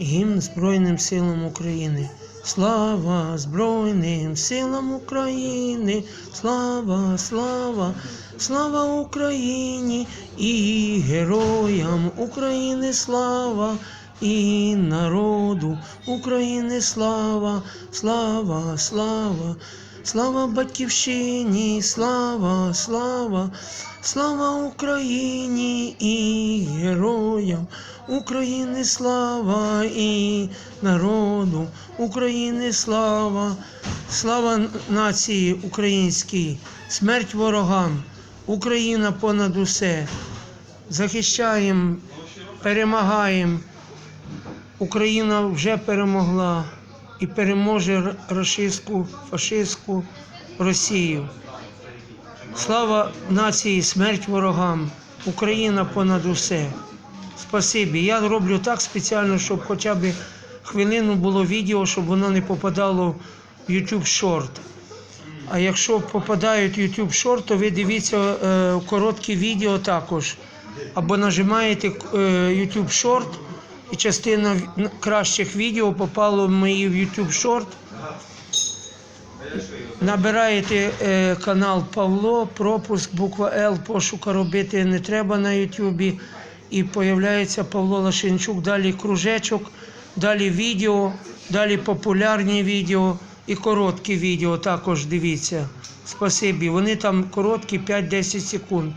Гімн Збройним силам України. Слава Збройним силам України, слава, слава, слава Україні і героям України слава, і народу України слава, слава, слава, слава Батьківщині, слава, слава, слава Україні і героям України слава і народу України слава, слава нації українській, смерть ворогам, Україна понад усе. Захищаємо, перемагаємо. Україна вже перемогла і переможе рашистську, фашистську Росію. Слава нації, смерть ворогам, Україна понад усе. Спасибі. Я роблю так спеціально, щоб хоча б хвилину було відео, щоб воно не попадало в YouTube Short. А якщо попадають в YouTube Short, то ви дивіться е, короткі відео також. Або нажимаєте е, YouTube Short, і частина кращих відео попало в мої в YouTube Short. Набираєте е, канал Павло, пропуск, буква Л, пошука робити не треба на Ютубі. І появляється Павло Лашенчук, далі кружечок, далі відео, далі популярні відео і короткі відео також дивіться. Спасибі. Вони там короткі 5-10 секунд.